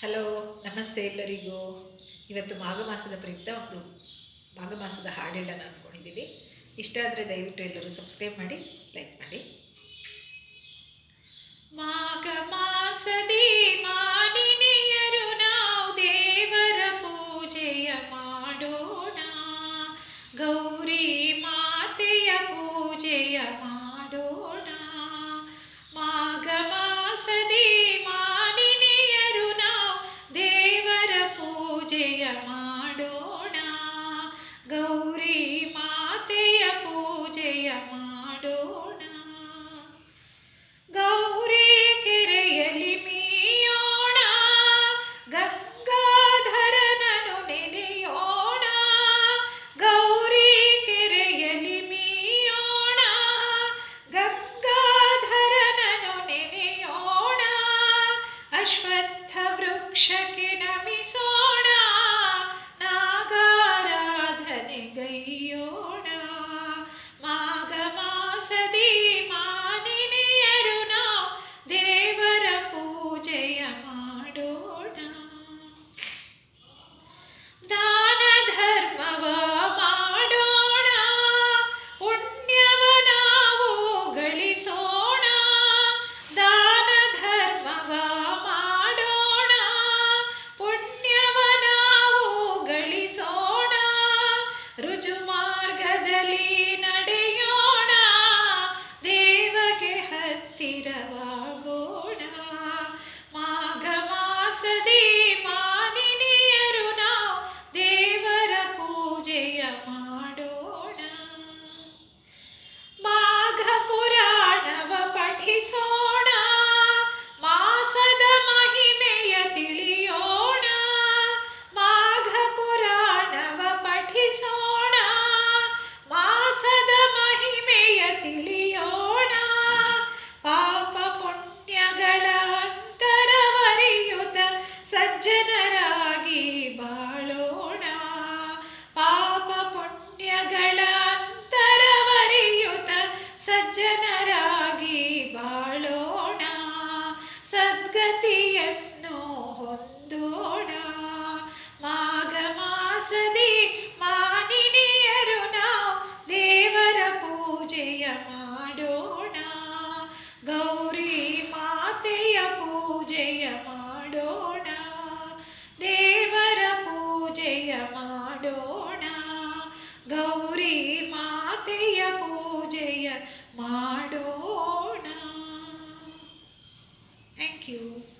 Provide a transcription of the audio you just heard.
Hello, ನಮಸ್ತೆ ಎಲ್ಲರಿಗೂ. ಇವತ್ತು ಮಾಘ ಮಾಸದ ಪ್ರಯುಕ್ತ ಒಂದು ಮಾಘ ಮಾಸದ ಹಾಡು ಹೇಳೋಣ ಅಂದ್ಕೊಂಡಿದ್ದೀವಿ ಇಷ್ಟ ಆದರೆ ದಯವಿಟ್ಟು ಎಲ್ಲರೂ ಸಬ್ಸ್ಕ್ರೈಬ್ ಮಾಡಿ ಲೈಕ್ ಮಾಡಿ. ಮಾಘ ಮಾಸದಿ ಮಾನಿನಿಯರು ನಾವು ದೇವರ ಪೂಜೆಯ ಮಾಡೋಣ. ಗೌರಿ ಮಾತೆಯ ಪೂಜೆಯ ಮಾಡೋಣ. ಗೌರಿ ಮಾತೆಯ ಪೂಜೆಯ ಮಾಡೋಣ. ಗೌರಿ ಕೆರೆಯಲ್ಲಿ ಮೀಯೋಣ. ಗಂಗಾಧರನನು ನೆನೆಯೋಣ. ಗೌರಿ ಕೆರೆಯಲ್ಲಿ ಮೀಯೋಣ. ಗಂಗಾಧರನನು ನೆನೆಯೋಣ. ಅಶ್ವತ್ಥ ವೃಕ್ಷಕ್ಕೆ ನಮಿಸೋಣ. ಮಾಸದಿ ಗತಿಯನ್ನು ಹೊಂದೋಣ ಮಾಘ ಮಾಸದಿ ಮಾನಿನಿಯರು ನಾವು ದೇವರ ಪೂಜೆಯ ಮಾಡೋಣ ಗೌರಿ ಮಾತೆಯ ಪೂಜೆಯ ಮಾಡೋಣ ದೇವರ ಪೂಜೆಯ ಮಾಡೋಣ ಗೌರಿ ಮಾತೆಯ ಪೂಜೆಯ ಮಾಡ you.